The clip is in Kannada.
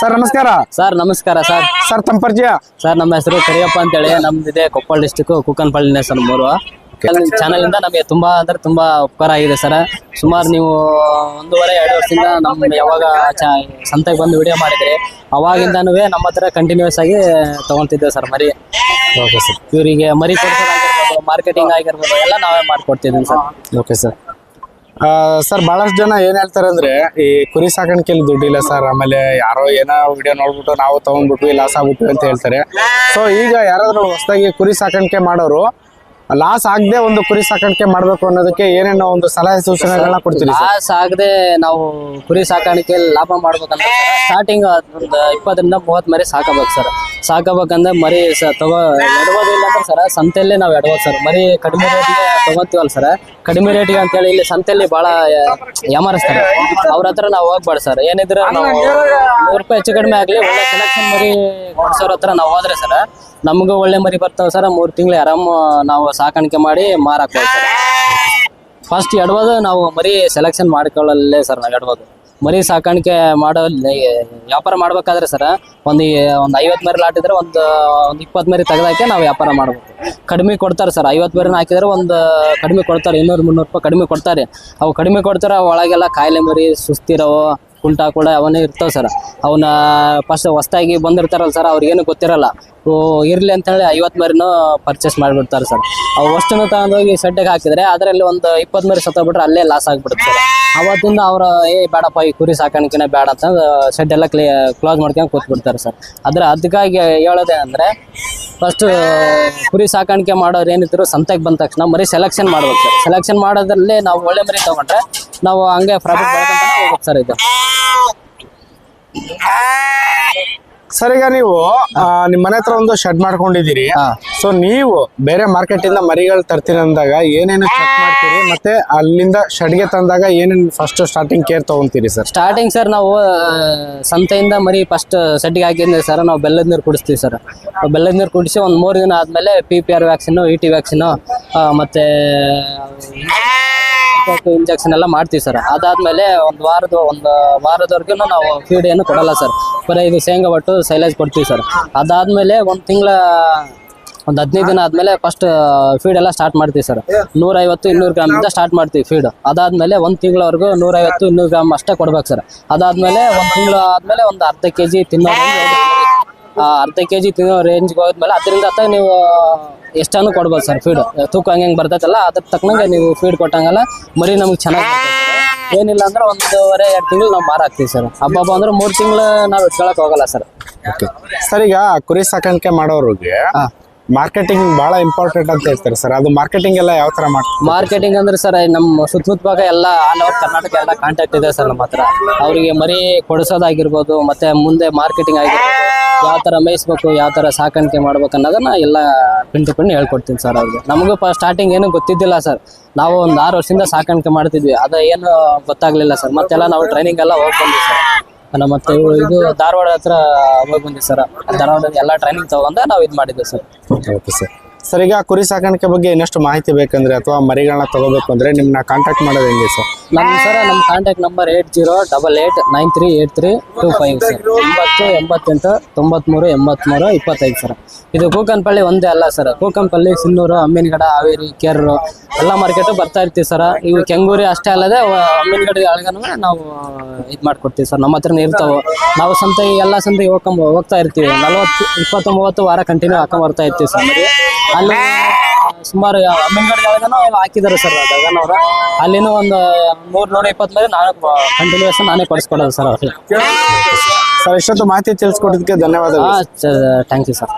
ಸರ್ ನಮಸ್ಕಾರ. ಸರ್ ನಮಸ್ಕಾರ ಸರ್. ಸರ್ ತಮ್ಮ ಪರಿಚಯ ಸರ್ ನಮ್ಮ ಹೆಸರು ಕರಿಯಪ್ಪ ಅಂತೇಳಿ. ನಮ್ದಿದೆ ಕೊಪ್ಪಳ ಡಿಸ್ಟಿಕ್ ಕುಕ್ಕನಪಳ್ಳಿನೇ ಸರ್ ಮೂರು. ಚಾನಲ್ ಇಂದ ನಮಗೆ ತುಂಬಾ ಅಂದ್ರೆ ತುಂಬಾ ಉಪಕಾರ ಆಗಿದೆ ಸರ್. ಸುಮಾರು ನೀವು ಒಂದೂವರೆ ಎರಡು ವರ್ಷದಿಂದ ನಮ್ಮ ಯಾವಾಗ ಸಂತೆಗೆ ಬಂದು ವಿಡಿಯೋ ಮಾಡಿದ್ರಿ. ಅವಾಗಿಂದನೂ ನಮ್ಮ ಹತ್ರ ಕಂಟಿನ್ಯೂಸ್ ಆಗಿ ತಗೊಂತಿದ್ದೆ ಸರ್ ಮರಿ. Okay sir. ಇವರಿಗೆ ಮರಿ ಕೊಡ್ಸೋದಾಗಿರ್ಬೋದು ಮಾರ್ಕೆಟಿಂಗ್ ಆಗಿರ್ಬೋದು ಎಲ್ಲ ನಾವೇ ಮಾಡ್ಕೊಡ್ತಿದ್ದೀವಿ ಸರ್. Okay sir. ಸರ್ ಬಹಳಷ್ಟು ಜನ ಏನ್ ಹೇಳ್ತಾರೆ ಅಂದ್ರೆ ಈ ಕುರಿ ಸಾಕಾಣಿಕೆಯಲ್ಲಿ ದುಡ್ಡಿಲ್ಲ ಸರ್ ಆಮೇಲೆ ಯಾರೋ ಏನೋ ವಿಡಿಯೋ ನೋಡ್ಬಿಟ್ಟು ನಾವು ತಗೊಂಡ್ಬಿಟ್ವಿ ಲಾಸ್ ಆಗ್ಬಿಟ್ವಿ ಅಂತ ಹೇಳ್ತಾರೆ. ಸೊ ಈಗ ಯಾರಾದ್ರೂ ಹೊಸದಾಗಿ ಕುರಿ ಸಾಕಾಣಿಕೆ ಮಾಡೋರು ಲಾಸ್ ಆಗದೆ ಒಂದು ಕುರಿ ಸಾಕಾಣಿಕೆ ಮಾಡ್ಬೇಕು ಅನ್ನೋದಕ್ಕೆ ಏನೇನೋ ಒಂದು ಸಲಹೆ ಸೂಚನೆಗಳನ್ನ ಕೊಡ್ತೀವಿ ಲಾಸ್ ಆಗದೆ ನಾವು ಕುರಿ ಸಾಕಾಣಿಕೆಯಲ್ಲಿ ಲಾಭ ಮಾಡ್ಬೇಕಂದ್ರೆ ಸ್ಟಾರ್ಟಿಂಗ್ ಒಂದು ಇಪ್ಪತ್ತರಿಂದ ಮೂವತ್ತು ಮರಿ ಸಾಕಬೇಕು ಸರ್. ಸಾಕಬೇಕಂದ್ರೆ ಮರಿ ಸ ತಗೋ ಎಡವೋದಿಲ್ಲ ಅಂದ್ರೆ ಸರ್ ಸಂತೆಯಲ್ಲೇ ನಾವು ಎಡಬೋದು ಸರ್. ಮರಿ ಕಡಿಮೆ ರೇಟ್ಗೆ ತಗೋತೀವಲ್ಲ ಸರ್ ಕಡಿಮೆ ರೇಟ್ ಅಂತ ಹೇಳಿ ಇಲ್ಲಿ ಸಂತೆಯಲ್ಲಿ ಬಹಳ ಯಾಮಾರಿಸ್ತಾರೆ. ಅವ್ರ ಹತ್ರ ನಾವು ಹೋಗ್ಬಾರ್ದು ಸರ್ ಏನಿದ್ರೆ ನಾವು ನೂರು ರೂಪಾಯಿ ಹೆಚ್ಚು ಕಡಿಮೆ ಆಗಲಿ ಒಳ್ಳೆ ಸೆಲೆಕ್ಷನ್ ಮರಿ ಕೊಡ್ಸೋರ ಹತ್ರ ನಾವು ಹೋದ್ರೆ ಸರ್ ನಮಗೂ ಒಳ್ಳೆ ಮರಿ ಬರ್ತಾವ ಸರ್ ಮೂರು ತಿಂಗಳು ಆರಾಮ್ ನಾವು ಸಾಕಾಣಿಕೆ ಮಾಡಿ ಮಾರಾಕ್ಬೋದು ಸರ್ ಫಸ್ಟ್ ಎಡ್ಬೋದು ನಾವು ಮರಿ ಸೆಲೆಕ್ಷನ್ ಮಾಡ್ಕೊಳ್ಳಲ್ಲೇ ಸರ್ ನಾವು ಎಡಬೋದು. ಮರಿ ಸಾಕಾಣಿಕೆ ಮಾಡೋ ವ್ಯಾಪಾರ ಮಾಡ್ಬೇಕಾದ್ರೆ ಸರ್, ಒಂದು ಒಂದು ಐವತ್ತು ಮರಿ ಲಾಟಿದ್ರೆ ಒಂದು ಒಂದು ಇಪ್ಪತ್ತು ಮರಿ ತೆಗೆದಾಕೆ ನಾವು ವ್ಯಾಪಾರ ಮಾಡ್ಬೇಕು ಕಡಿಮೆ ಕೊಡ್ತಾರೆ ಸರ್, ಐವತ್ತು ಮರಿನ ಹಾಕಿದ್ರೆ ಒಂದು ಕಡಿಮೆ ಕೊಡ್ತಾರೆ, ಇನ್ನೂರು ಮುನ್ನೂರು ರೂಪಾಯಿ ಕಡಿಮೆ ಕೊಡ್ತಾರೆ. ಅವು ಕಡಿಮೆ ಕೊಡ್ತಾರೆ ಒಳಗೆಲ್ಲ ಕಾಯಿಲೆ ಮರಿ ಸುಸ್ತಿರವು, ಕುಂಟ ಕೂಡ ಅವನೇ ಇರ್ತಾವೆ ಸರ್. ಅವನ್ನ ಫಸ್ಟ್ ಹೊಸ್ದಾಗಿ ಬಂದಿರ್ತಾರಲ್ಲ ಸರ್, ಅವ್ರಿಗೇನು ಗೊತ್ತಿರಲ್ಲ. ಓ, ಇರ್ಲಿ ಅಂತೇಳಿ ಐವತ್ತು ಮರಿನೂ ಪರ್ಚೇಸ್ ಮಾಡಿಬಿಡ್ತಾರೆ ಸರ್. ಅವು ಅಷ್ಟನ್ನು ತಗೊಂಡೋಗಿ ಸೆಡ್ಡಿಗೆ ಹಾಕಿದ್ರೆ, ಅದರಲ್ಲಿ ಒಂದು ಇಪ್ಪತ್ತು ಮರಿ ಸತ್ತೋಗ್ಬಿಟ್ರೆ ಅಲ್ಲೇ ಲಾಸ್ ಆಗಿಬಿಡುತ್ತೆ ಸರ್. ಅವತ್ತಿಂದ ಅವ್ರು, ಏ, ಬೇಡಪ್ಪ, ಈ ಕುರಿ ಸಾಕಾಣಿಕೆನೇ ಬೇಡ ಅಂತ ಶೆಡ್ ಎಲ್ಲ ಕ್ಲೀ ಕ್ಲೋಸ್ ಮಾಡ್ಕೊಂಡು ಕೂತ್ಬಿಡ್ತಾರೆ ಸರ್. ಆದ್ರೆ ಅದಕ್ಕಾಗಿ ಹೇಳೋದೇ ಅಂದರೆ ಫಸ್ಟ್ ಕುರಿ ಸಾಕಾಣಿಕೆ ಮಾಡೋರು ಏನಿದ್ರು ಸಂತೆಗೆ ಬಂದ ತಕ್ಷಣ ಮರಿ ಸೆಲೆಕ್ಷನ್ ಮಾಡ್ಬೇಕು ಸರ್. ಸೆಲೆಕ್ಷನ್ ಮಾಡೋದ್ರಲ್ಲಿ ನಾವು ಒಳ್ಳೆ ಮರಿ ತಗೊಂಡ್ರೆ ನಾವು ಹಂಗೆ ಪ್ರಾಫಿಟ್ ಮಾಡ್ಕೊಂತಾನೆ ಹೋಗುತ್ತೆ ಸರ್ ಇದು. ಸರ್ ಈಗ ನೀವು ನಿಮ್ ಮನೆ ಹತ್ರ ಒಂದು ಶೆಡ್ ಮಾಡ್ಕೊಂಡಿದ್ದೀರಿ. ಸೊ ನೀವು ಬೇರೆ ಮಾರ್ಕೆಟ್ ಇಂದ ಮರಿಗಳು ತರ್ತೀನಿ ಅಂದಾಗ ಏನೇನು ಚೆಕ್ ಮಾಡ್ತೀರಿ? ಮತ್ತೆ ಅಲ್ಲಿಂದ ಶೆಡ್ಗೆ ತಂದಾಗ ಏನೇನು ಫಸ್ಟ್ ಸ್ಟಾರ್ಟಿಂಗ್ ಕೇರ್ ತಗೊಂತೀರಿ ಸರ್ ಸ್ಟಾರ್ಟಿಂಗ್ ಸರ್ ನಾವು ಸಂತೆಯಿಂದ ಮರಿ ಫಸ್ಟ್ ಸೆಡ್ಗೆ ಹಾಕಿದ್ರೆ ಸರ್ ನಾವು ಬೆಲ್ಲದ ನೀರು ಕುಡಿಸ್ತೀವಿ ಸರ್ ಬೆಲ್ಲದ ನೀರು ಕುಡಿಸಿ ಒಂದು ಮೂರು ದಿನ ಆದ್ಮೇಲೆ P P R vaccine E T vaccine ಮತ್ತು ಇಂಜೆಕ್ಷನ್ ಎಲ್ಲ ಮಾಡ್ತೀವಿ ಸರ್ ಅದಾದ್ಮೇಲೆ ಒಂದು ವಾರದ, ಒಂದು ವಾರದವರೆಗೂ ನಾವು ಫೀಡ್ ಏನು ಕೊಡಲ್ಲ ಸರ್ ಬರೀ ಇದು ಶೇಂಗಾ ಒಟ್ಟು ಸೈಲೇಜ್ ಕೊಡ್ತೀವಿ ಸರ್ ಅದಾದ್ಮೇಲೆ ಒಂದು ತಿಂಗಳ, ಒಂದು ಹದಿನೈದು ದಿನ ಆದಮೇಲೆ ಫಸ್ಟ್ ಫೀಡ್ ಎಲ್ಲ ಸ್ಟಾರ್ಟ್ ಮಾಡ್ತೀವಿ ಸರ್ ನೂರೈವತ್ತು, ಇನ್ನೂರು ಗ್ರಾಮಿಂದ ಸ್ಟಾರ್ಟ್ ಮಾಡ್ತೀವಿ ಫೀಡ್ ಅದಾದಮೇಲೆ ಒಂದು ತಿಂಗಳವರೆಗೂ ನೂರೈವತ್ತು, ಇನ್ನೂರು ಗ್ರಾಮ್ ಅಷ್ಟೇ ಕೊಡ್ಬೇಕು ಸರ್ ಅದಾದಮೇಲೆ ಒಂದು ತಿಂಗಳು ಆದಮೇಲೆ ಒಂದು ಅರ್ಧ ಕೆ ಜಿ ತಿನ್ನೋ ಅರ್ಧ ಕೆ ಜಿ ತಿನ್ನೋ ರೇಂಜ್ಗೆ ಹೋದ್ಮೇಲೆ ಅದರಿಂದ ಅತ್ತ ನೀವು ಎಷ್ಟಾನು ಕೊಡ್ಬೋದು ಸರ್ ಫೀಡ್ ತೂಕ ಹಂಗೆ ಹೆಂಗೆ ಬರ್ತೈತಲ್ಲ ಅದ್ರ ತಕ್ಕನಂಗೆ ನೀವು ಫೀಡ್ ಕೊಟ್ಟಂಗಲ್ಲ ಮರಿ ನಮ್ಗೆ ಚೆನ್ನಾಗಿ ಏನಿಲ್ಲ ಅಂದ್ರೆ ಒಂದೂವರೆ ಎರಡು ತಿಂಗಳು ನಾವು ಮಾರಾಕ್ತೀವಿ ಸರ್. ಹಬ್ಬ ಹಬ್ಬ ಅಂದ್ರೆ ಮೂರು ತಿಂಗಳು ನಾವು ಇಟ್ಕೊಳಕ್ ಹೋಗಲ್ಲ ಸರ್. ಓಕೆ ಸರ್ ಈಗ ಕುರಿ ಸಾಕಾಣಿಕೆ ಮಾಡೋರಿಗೆ. ಮಾರ್ಕೆಟಿಂಗ್ ಬಹಳ ಇಂಪಾರ್ಟೆಂಟ್ ಅಂತ ಹೇಳ್ತಾರೆ ಸರ್. ಅದು ಮಾರ್ಕೆಟಿಂಗ್ ಎಲ್ಲ ಯಾವ ತರ ಮಾಡ್ತಾರೆ? ಮಾರ್ಕೆಟಿಂಗ್ ಅಂದ್ರೆ ಸರ್ ನಮ್ಮ ಸುತ್ತಮುತ್ತ ಭಾಗ ಎಲ್ಲ ಆಲ್ ಓವರ್ ಕರ್ನಾಟಕ ಎಲ್ಲ ಕಾಂಟ್ಯಾಕ್ಟ್ ಇದೆ ಸರ್ ನಮ್ಮ ಹತ್ರ. ಅವರಿಗೆ ಮರಿ ಕೊಡಿಸೋದಾಗಿರ್ಬೋದು ಮತ್ತೆ ಮುಂದೆ ಮಾರ್ಕೆಟಿಂಗ್ ಆಗಿರ್ಬೋದು. ಯಾವ ತರ ಮೇಯಿಸ್ಬೇಕು ಯಾವ ತರ ಸಾಕಾಣಿಕೆ ಮಾಡ್ಬೇಕು ಅನ್ನೋದನ್ನ ಎಲ್ಲ ಪಿನ್ ಟು ಹೇಳ್ಕೊಡ್ತೀನಿ ಸರ್ ಅವ್ರಿಗೆ. ನಮಗೂ ಸ್ಟಾರ್ಟಿಂಗ್ ಏನು ಗೊತ್ತಿದ್ದಿಲ್ಲ ಸರ್ ನಾವು ಒಂದು ಆರು ವರ್ಷದಿಂದ ಸಾಕಾಣಿಕೆ ಮಾಡ್ತಿದ್ವಿ. ಅದು ಏನು ಗೊತ್ತಾಗ್ಲಿಲ್ಲ ಸರ್ ಮತ್ತೆಲ್ಲ ನಾವು ಟ್ರೈನಿಂಗ್ ಎಲ್ಲ ಹೋಗಿ ಬಂದ್ವಿ ಸರ್ ನಮ್ಮ ಮತ್ತೆ ಇದು ಧಾರವಾಡ ಹತ್ರ ಹೋಗಿ ಬಂದ್ವಿ ಸರ್ ಧಾರವಾಡ ಎಲ್ಲ ಟ್ರೈನಿಂಗ್ ತಗೊಂಡ ನಾವು ಇದು ಮಾಡಿದ್ವಿ ಸರ್ ಓಕೆ ಸರ್ ಸರ್, ಈಗ ಕುರಿ ಸಾಕಾಣಿಕೆ ಬಗ್ಗೆ ಇನ್ನಷ್ಟು ಮಾಹಿತಿ ಬೇಕಂದ್ರೆ ಅಥವಾ ಮರಿಗಳನ್ನ ತಗೋಬೇಕು ಅಂದ್ರೆ ನಿಮ್ನ ಕಾಂಟ್ಯಾಕ್ಟ್ ಮಾಡೋದು ಹೆಂಗೆ ಸರ್? ನಮ್ಮ ಸರ್ ನಮ್ಮ contact number eight zero double eight nine three eight three two five sir ಎಂಬತ್ತು ಎಂಬತ್ತೆಂಟು, ತೊಂಬತ್ಮೂರು, ಎಂಬತ್ಮೂರು, ಇಪ್ಪತ್ತೈದು ಸರ್. ಇದು ಕೂಕನ್ಪಳ್ಳಿ ಒಂದೇ ಅಲ್ಲ ಸರ್. ಕೂಕನ್ಪಳ್ಳಿ ಸಿನ್ನೂರು, ಅಮ್ಮಿನಗಡ, ಹಾವೇರಿ ಕೇರಳು ಎಲ್ಲ ಮಾರ್ಕೆಟು ಬರ್ತಾ ಇರ್ತೀವಿ ಸರ್. ಈಗ ಕೆಂಗೂರಿ ಅಷ್ಟೇ ಅಲ್ಲದೆ ಅಮ್ಮಿನಗಡಿ ಅಳಗನೂ ನಾವು ಇದು ಮಾಡ್ಕೊಡ್ತೀವಿ ಸರ್. ನಮ್ಮ ಹತ್ರನೇ ಇರ್ತಾವೆ. ನಾವು ಸಂತೆ, ಎಲ್ಲ ಸಂತೆಗೆ ಹೋಗ್ಕೊಂಬ ಹೋಗ್ತಾ ಇರ್ತೀವಿ. ನಲವತ್ತು ಇಪ್ಪತ್ತು ವಾರ ಕಂಟಿನ್ಯೂ ಹಾಕೊಂಡ್ ಬರ್ತಾ ಇರ್ತೀವಿ ಸರ್. ಅಲ್ಲಿ ಸುಮಾರು ಅಮ್ಮಿನಗಡಿ ಒಳಗನು ಹಾಕಿದ್ದಾರೆ ಸರ್ ಗಗನವ್ರ ಅಲ್ಲಿನೂ ಒಂದು ನೂರ್ ನೂರ ಇಪ್ಪತ್ತು ಮೇಲೆ ನಾನು ಕಂಟಿನ್ಯೂಸ್ ನಾನೇ ಕೊಡಿಸ್ಕೊಡೋದು ಸರ್ ಅವ್ರಿಗೆ. ಸರ್ ಇಷ್ಟೊಂದು ಮಾಹಿತಿ ತಿಳಿಸ್ಕೊಟ್ಟಿದ್ದಕ್ಕೆ ಧನ್ಯವಾದಗಳು. ಹಾಂ ಥ್ಯಾಂಕ್ ಯು ಸರ್.